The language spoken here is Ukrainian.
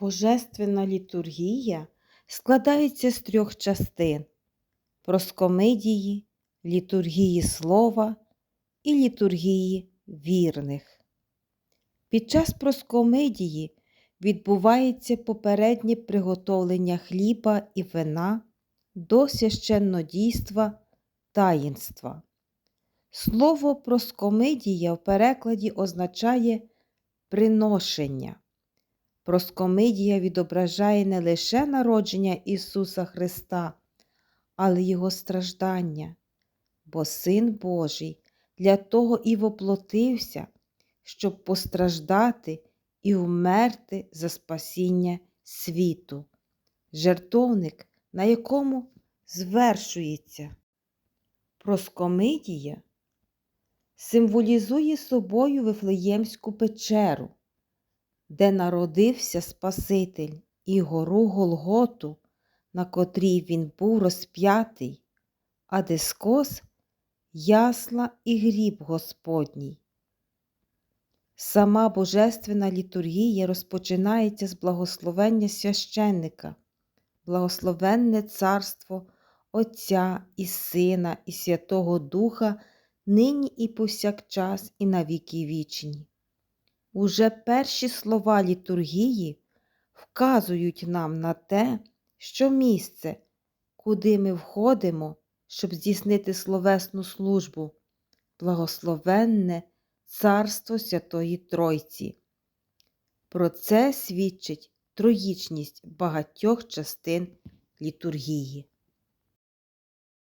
Божественна літургія складається з трьох частин проскомидії, літургії слова і літургії вірних. Під час проскомидії відбувається попереднє приготовлення хліба і вина до священнодійства таїнства. Слово проскомидія в перекладі означає приношення. Проскомидія відображає не лише народження Ісуса Христа, але Його страждання, бо Син Божий для того і воплотився, щоб постраждати і вмерти за спасіння світу, жертовник, на якому звершується. Проскомидія символізує собою Вифлеємську печеру де народився Спаситель і гору Голготу, на котрій він був розп'ятий, а дискос ясла і гріб Господній. Сама Божественна літургія розпочинається з благословення священника, благословенне царство Отця і Сина, і Святого Духа, нині і повсякчас, і на віки вічні. Уже перші слова літургії вказують нам на те, що місце, куди ми входимо, щоб здійснити словесну службу, благословенне Царство Святої Тройці. Про це свідчить троїчність багатьох частин літургії.